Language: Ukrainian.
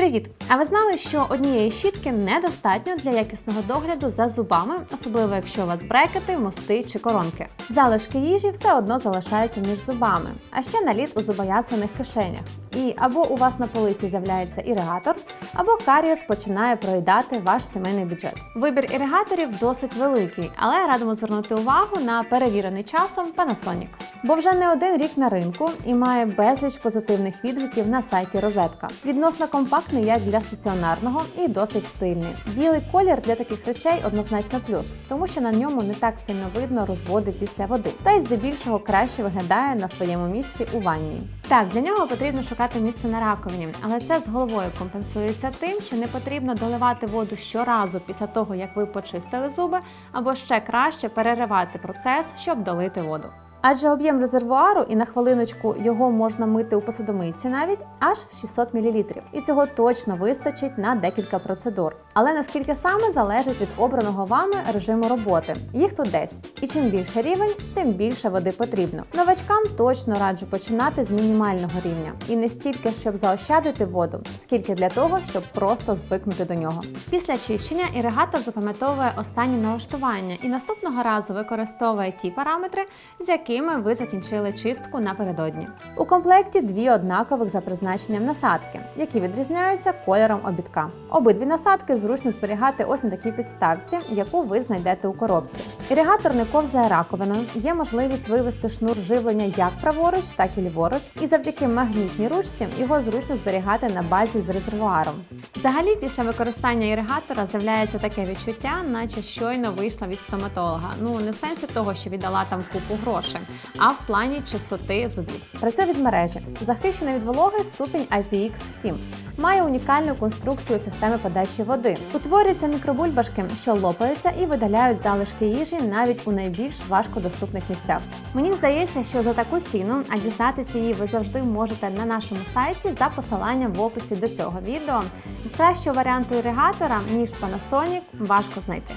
Привіт! А ви знали, що однієї щітки недостатньо для якісного догляду за зубами, особливо якщо у вас брекети, мости чи коронки. Залишки їжі все одно залишаються між зубами, а ще наліт у зубоясаних кишенях. І або у вас на полиці з'являється іригатор, або каріус починає проїдати ваш сімейний бюджет. Вибір іригаторів досить великий, але радимо звернути увагу на перевірений часом Panasonic. Бо вже не один рік на ринку і має безліч позитивних відгуків на сайті Розетка. Відносно компактний як для стаціонарного і досить стильний. Білий колір для таких речей однозначно плюс, тому що на ньому не так сильно видно розводи після води, та й здебільшого краще виглядає на своєму місці у ванні. Так, для нього потрібно шукати місце на раковині, але це з головою компенсується тим, що не потрібно доливати воду щоразу після того, як ви почистили зуби, або ще краще переривати процес, щоб долити воду. Адже об'єм резервуару і на хвилиночку його можна мити у посудомийці навіть аж 600 мл. І цього точно вистачить на декілька процедур. Але наскільки саме залежить від обраного вами режиму роботи. Їх тут десь. І чим більше рівень, тим більше води потрібно. Новачкам точно раджу починати з мінімального рівня. І не стільки, щоб заощадити воду, скільки для того, щоб просто звикнути до нього. Після чищення іригатор запам'ятовує останні налаштування і наступного разу використовує ті параметри, з якими ви закінчили чистку напередодні. У комплекті дві однакових за призначенням насадки, які відрізняються кольором обідка. Обидві насадки зручно зберігати ось на такій підставці, яку ви знайдете у коробці. Іригатор не ковзає раковиною, є можливість вивести шнур живлення як праворуч, так і ліворуч, і завдяки магнітній ручці його зручно зберігати на базі з резервуаром. Взагалі, після використання іригатора з'являється таке відчуття, наче щойно вийшла від стоматолога. Ну не в сенсі того, що віддала там купу грошей, а в плані чистоти зубів. Працює від мережі, захищений від вологи ступінь IPX7. Має унікальну конструкцію системи подачі води. Утворюються мікробульбашки, що лопаються і видаляють залишки їжі навіть у найбільш важкодоступних місцях. Мені здається, що за таку ціну, а дізнатися її ви завжди можете на нашому сайті за посиланням в описі до цього відео. Кращого варіанту іригатора ніж Panasonic важко знайти.